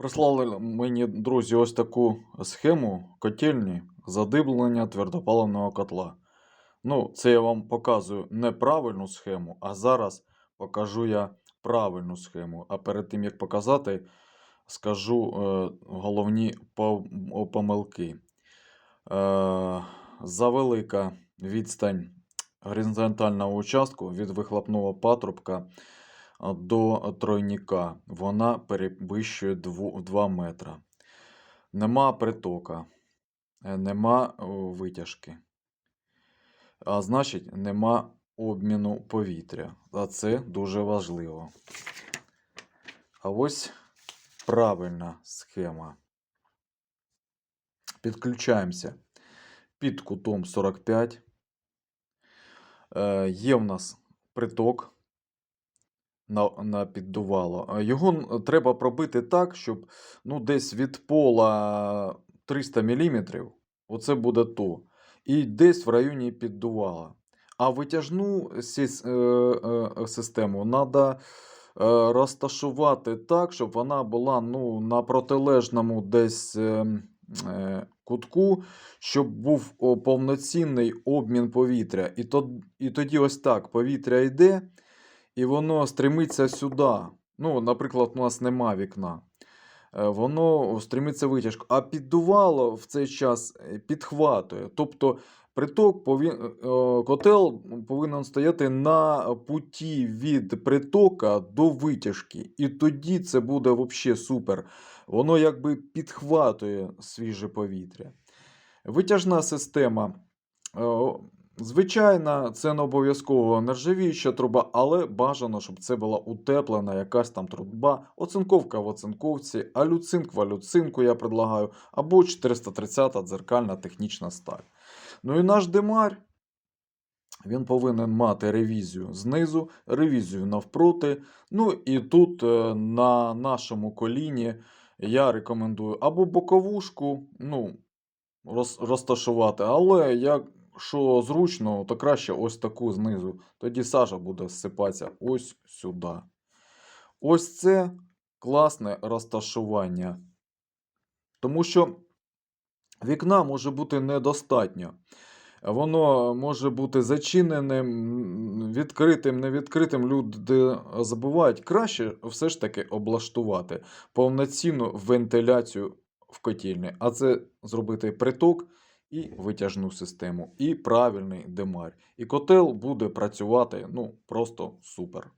Прислали мені, друзі, ось таку схему котельні задиблення твердопаливного котла. Ну, це я вам показую неправильну схему, а зараз покажу я правильну схему. А перед тим як показати, скажу е, головні помилки. Е, завелика відстань горизонтального участку від вихлопного патрубка до тройника. Вона перевищує 2 метра. Нема притока, е, нема витяжки. А значить, нема обміну повітря. А це дуже важливо. А ось правильна схема. Підключаємося під кутом 45. Е, є в нас приток на, піддувало. Е, Його треба пробити так, щоб ну, десь від пола 300 мм, оце буде то. І десь в районі піддувала. А витяжну е, е, систему треба розташувати так, щоб вона була ну, на протилежному десь кутку, щоб був повноцінний обмін повітря. І тоді ось так повітря йде, і воно стремиться сюди. Ну, наприклад, у нас нема вікна. Е, Воно стремиться витяжку, а піддувало в цей час е, підхватує. Тобто приток повин... е, котел повинен стояти на путі від притока до витяжки. І тоді це буде взагалі супер. Воно якби підхватує свіже повітря. Витяжна система. Звичайно, це не обов'язково нержавіюча труба, але бажано, щоб це була утеплена якась там труба. Оцинковка в оцинковці, алюцинк в алюцинку я предлагаю, або 430 дзеркальна технічна сталь. Ну і наш демар, він повинен мати ревізію знизу, ревізію навпроти. Ну і тут е, на нашому коліні я рекомендую або боковушку, ну, розташувати, але якщо зручно, то краще ось таку знизу. Тоді сажа буде зсипатися ось сюди. Ось це класне розташування. Тому що вікна може бути недостатньо. Воно може бути зачиненим, відкритим, невідкритим. Люди забувають. Краще все ж таки облаштувати повноцінну вентиляцію в котельні. А це зробити приток і витяжну систему, і правильний демарь. І котел буде працювати ну, просто супер.